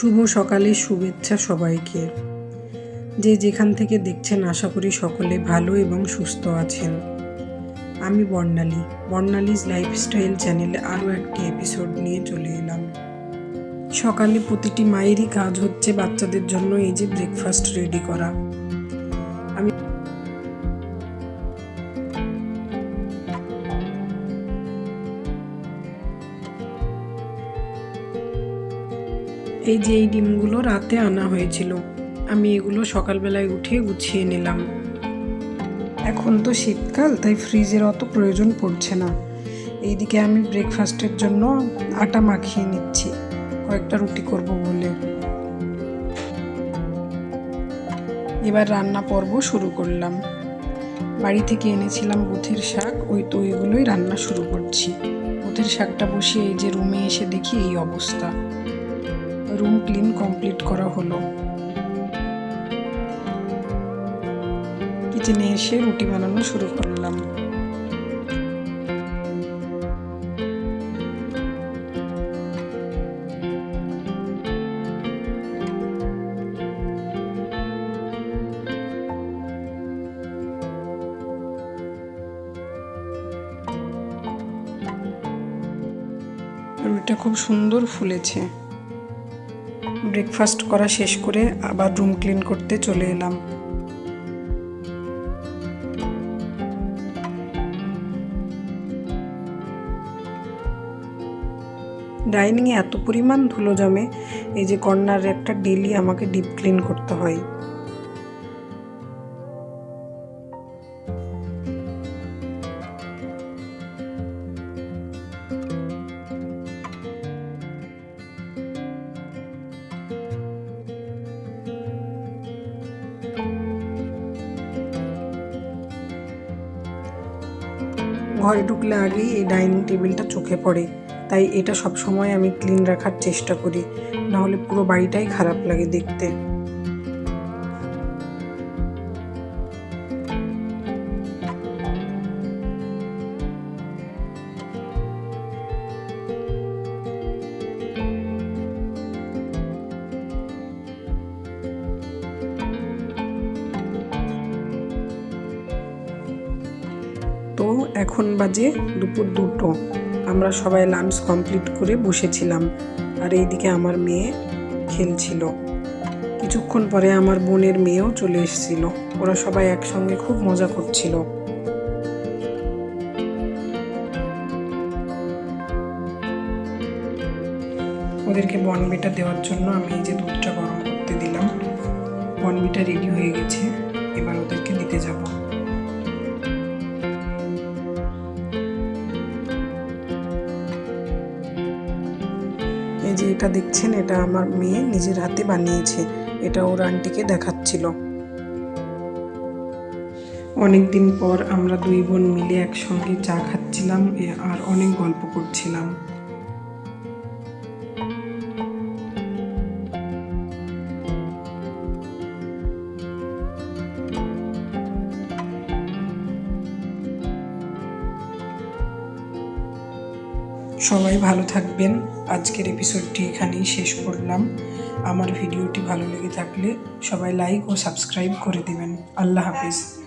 শুভ সকালে শুভেচ্ছা সবাইকে। যে যেখান থেকে দেখছেন, আশা করি সকলে ভালো এবং সুস্থ আছেন। আমি বর্ণালী। বর্ণালীজ লাইফস্টাইল চ্যানেলে আরও একটি এপিসোড নিয়ে চলে এলাম। সকালে প্রতিটি মায়েরই কাজ হচ্ছে বাচ্চাদের জন্য এই যে ব্রেকফাস্ট রেডি করা। আমি এই যে এই ডিমগুলো রাতে আনা হয়েছিল, আমি এগুলো সকালবেলায় উঠে গুছিয়ে নিলাম। এখন তো শীতকাল, তাই ফ্রিজের অত প্রয়োজন পড়ছে না। এইদিকে আমি ব্রেকফাস্টের জন্য আটা মাখিয়ে নিচ্ছি, কয়েকটা রুটি করব বলে। এবার রান্না পর্ব শুরু করলাম। বাড়ি থেকে এনেছিলাম বুথের শাক, ওই তো ওইগুলোই রান্না শুরু করছি। বুথের শাকটা বসিয়ে এই যে রুমে এসে দেখি এই অবস্থা। রুম ক্লিন কমপ্লিট করা হলো। কিচেনে এসে রুটি বানানো শুরু করলাম। রুটিটা খুব সুন্দর ফুলেছে। ব্রেকফাস্ট করা শেষ করে আবার রুম ক্লিন করতে চলে এলাম। ডাইনিংয়ে এত পরিমাণ ধুলো জমে, এই যে কর্নারে একটা ডেলি আমাকে ডিপ ক্লিন করতে হয়। ঘরে ঢুকলে আগেই এই ডাইনিং টেবিলটা চোখে পড়ে। তাই এটা সবসময় আমি ক্লিন রাখার চেষ্টা করি। নাহলে পুরো বাড়িটাই খারাপ লাগে দেখতে। তো এখন বাজে দুপুর দুটো। আমরা সবাই লাঞ্চ কমপ্লিট করে বসেছিলাম। আর এইদিকে আমার মেয়ে খেলছিল। কিছুক্ষণ পরে আমার বোনের মেয়েও চলে এসেছিল। ওরা সবাই একসঙ্গে খুব মজা করছিল। ওদেরকে বনবিটা দেওয়ার জন্য আমি এই যে দুধটা গরম করতে দিলাম। বনবিটা রেডি হয়ে গেছে। এবার ওদেরকে দিতে যাব। এই যে এটা দেখছেন, এটা আমার মেয়ে নিজের হাতে বানিয়েছে। এটা ওর আন্টিকে দেখাচ্ছিল। অনেক দিন পর আমরা দুই বোন মিলে একসঙ্গে চা খাচ্ছিলাম আর অনেক গল্প করছিলাম। সবাই ভালো থাকবেন। আজকের এপিসোডটি এখানেই শেষ করলাম। আমার ভিডিওটি ভালো লেগে থাকলে সবাই লাইক ও সাবস্ক্রাইব করে দেবেন। আল্লাহ হাফিজ।